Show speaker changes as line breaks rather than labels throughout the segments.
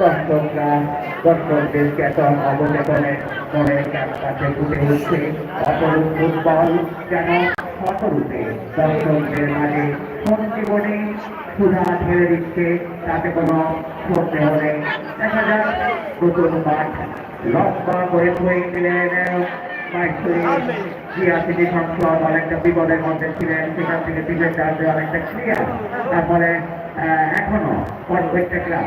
দর্শকরা দর্শকদের চেতন অবচেতনে মনের কাছে ফুটে উঠছে অপরূপ ফুটবল যেন অপরূপে দর্শকদের মাঝে কোন জীবনে সুধা ঢেলে দিচ্ছে তাতে কোনো সন্দেহ নেই। দেখা যাক নতুন মাঠ লম্বা করে হয়ে গেলেন জিয়াসিটি অনেকটা বিপদের মধ্যে ছিলেন, সেখান থেকে বিজয় চার্জে অনেকটা ক্লিয়ার তারপরে এখনও প্রত্যেকটা ক্লাব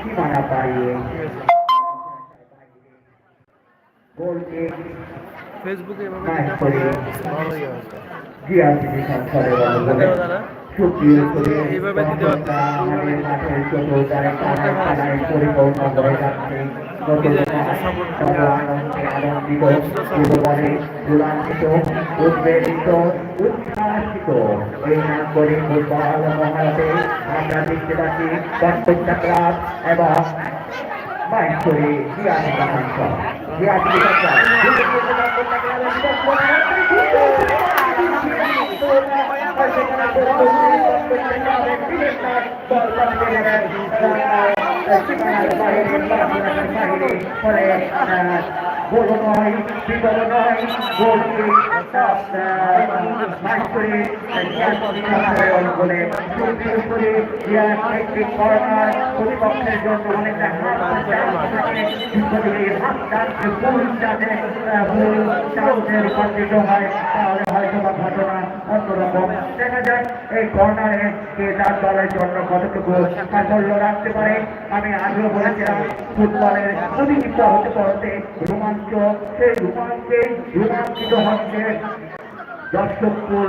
সীমানা পাড়িয়ে গোলকে
ফেসবুকে এভাবে দিতে পারলে
জিআরপিটি সংসদে
দাদা
সুপ্রিয় করে। আমাদের মাঠের চতুর্ধারে কানায় কানায় যাচ্ছে। নতুন সর্ব আনন্দে আনন্দিত জীবনে চূড়ান্বিত উদ্বেলিত উচ্ছ্বাসিত এই নাগরিক ফুটবল মহারতে আমরা দেখতে পাচ্ছি প্রত্যেকটা ক্লাব এবং মাইসুরি জিয়াপিটি সংসদ জিয়াপিটি গোল নয় বিপদ নয় গোল বলে উপরে একটি কর্নার প্রতিপক্ষের জন্য অনেকটা রূপান্তরিত হয় তাহলে হয়তো বা ঘটনা অন্যরকম দেখা যায় এই কর্নারে কে তার দলের জন্য কতটুকু সাফল্য রাখতে পারে আমি আগেও বলেছিলাম ফুটবলের প্রতিনিধিত্ব হতে করতে রোমাঞ্চ সেই রূপান্তরিত হচ্ছে। দর্শকপুর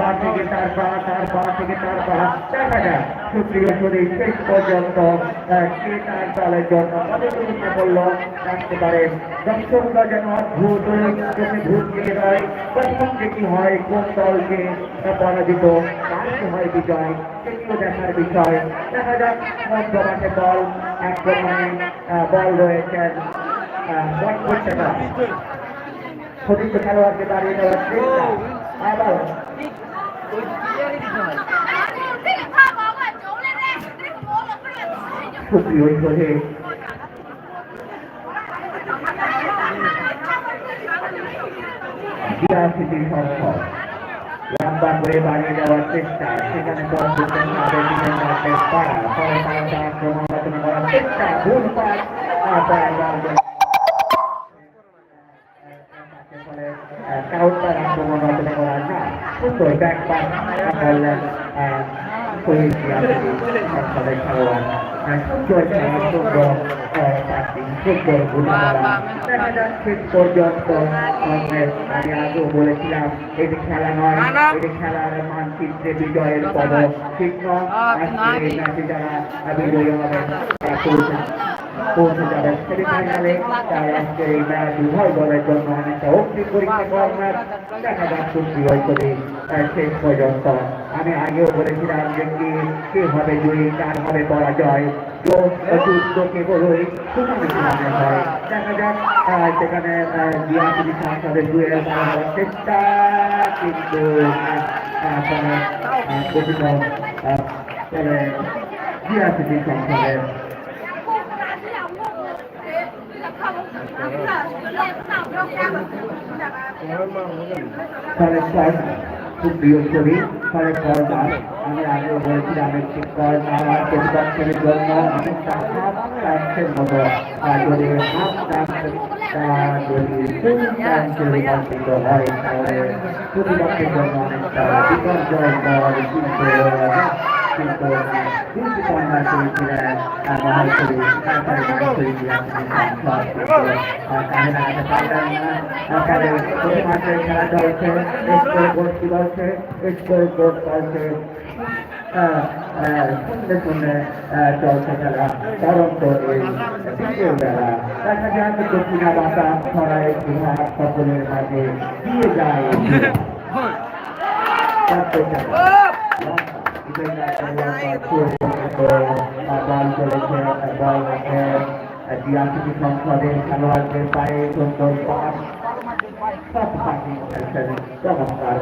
বা থেকে তার বা তার বা থেকে তার বা। দেখা যাক সুপ্রিয় শরীর শেষ পর্যন্ত কে তার দলের জন্য কতটুকু সাফল্য রাখতে পারে দর্শকরা যেন অদ্ভুত চোখে ভূত থেকে নয় প্রথম যেটি হয়? কোন দলকে পরাজিত? কারকে হয় বিজয়? সেটিও দেখার বিষয়। দেখা যাক মধ্য বল আক্রমণে আহ, বল রয়েছেন খেলোয়াড়কে দাঁড়িয়ে দেওয়ার চেষ্টা। আবার সুপ্রিয় হয়ে বিরাশিটি সংখ্যক লম্বা করে বাড়িয়ে দেওয়ার চেষ্টা সেখানে দশ দুজন তাদের দিকে মারতে পারা পরে তারা আক্রমণ রচনা করার চেষ্টা ভুল পাস কাউন্টার আক্রমণ রচনা করা না সুন্দর ব্যাক পাস করলেন শহীদ সরকারের খেলোয়াড় সুন্দর খেলা সুন্দর পার্টি সুন্দর গুণাবলা দেখা যাচ্ছে পর্যন্ত আমি আগেও বলেছিলাম এটি খেলা নয় এটি খেলার মানচিত্রে বিজয়ের পদক ঠিক নয় আজকে যারা বিজয়ী হবেন পৌঁছে যাবেন সেমিফাইনালে তাই আজকে এই ম্যাচ উভয় দলের জন্য অনেকটা অগ্নি পরীক্ষা করার ম্যাচ দেখা যাক সুখী হয়তোবে শেষ পর্যন্ত আমি আগেও বলেছিলাম যে কে কে হবে জয়ী কার হবে পরাজয়। যুদ্ধ কেবলই সুপারিশে হয়। দেখা যাক সেখানে জিয়াপুরি সংসদের দুয়ের চেষ্টা কিন্তু আহ, পরে আহ, গঠিত আহ, পরে জিয়াপুরি সংসদের ফলে ছয় খুব প্রিয় ছবি ফলে ছয় মাস আমি আগে বলেছিলাম একটি কর্নার প্রতিপক্ষের জন্য হাফ চান্সের মতো যদি হাফ যদি তাহলে কিন্তু কিন্তু কিন্তু কর্নার করেছিলেন মহাশরী তারপরে মহাশরী দিয়ে আপনি সংসদ কানে লাগাতে পারলেন না তারপরে প্রতি মাসে খেলা চলছে স্কোর বোর্ড কি স্কোর বোর্ড চলছে শুনতে শুনে চলছে খেলা তরন্ত এই দ্বিতীয় বেলা দেখা যাক দক্ষিণা বাতাস ছড়ায় বিভাগ সকলের মাঝে দিয়ে যায় বল চলেছে বল রাখে ডিআরসিপি সংসদের খেলোয়াড়দের পায়ে সুন্দর পাস সব পাখি চমৎকার